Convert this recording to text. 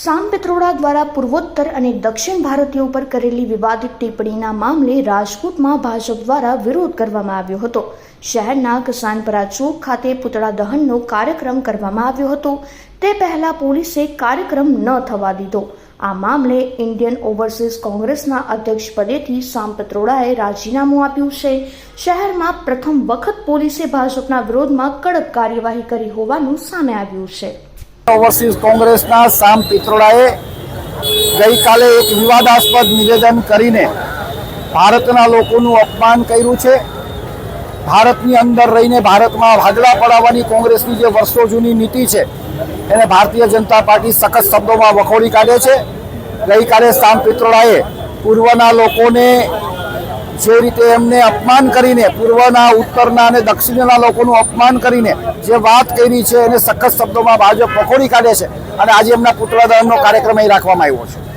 સામ પિત્રોડા દ્વારા પૂર્વોત્તર અને દક્ષિણ ભારતીયો ઉપર કરેલી વિવાદિત ટિપ્પણીના મામલે રાજકોટમાં ભાજપ દ્વારા વિરોધ કરવામાં આવ્યો હતો. શહેરના કસાનપરા ચોક ખાતે પૂતળા દહનનો કાર્યક્રમ કરવામાં આવ્યો હતો. તે પહેલા પોલીસે કાર્યક્રમ ન થવા દીધો. આ મામલે ઇન્ડિયન ઓવરસીઝ કોંગ્રેસના અધ્યક્ષ પદેથી સામ પિત્રોડાએ રાજીનામું આપ્યું છે. શહેરમાં પ્રથમ વખત પોલીસે ભાજપના વિરોધમાં કડક કાર્યવાહી કરી હોવાનું સામે આવ્યું છે. ઓવરસીઝ કોંગ્રેસના સામ પિત્રોડાએ ગઈકાલે એક વિવાદાસ્પદ નિવેદન કરીને ભારતના લોકોનું અપમાન કર્યું છે. ભારતની અંદર રહીને ભારતમાં ભાગલા પડાવવાની કોંગ્રેસની જે વર્ષો જૂની નીતિ છે, એને ભારતીય જનતા પાર્ટી સખત શબ્દોમાં વખોડી કાઢે છે. ગઈકાલે સામ પિત્રોડાએ પૂર્વના લોકોને જે રીતે એમને અપમાન કરીને પૂર્વના, ઉત્તરના અને દક્ષિણના લોકોનું અપમાન કરીને જે વાત કરી છે એને સખત શબ્દોમાં ભાજપ પકોડી કાઢે છે. અને આજે એમના પુતળા દહનનો કાર્યક્રમ અહીં રાખવામાં આવ્યો છે.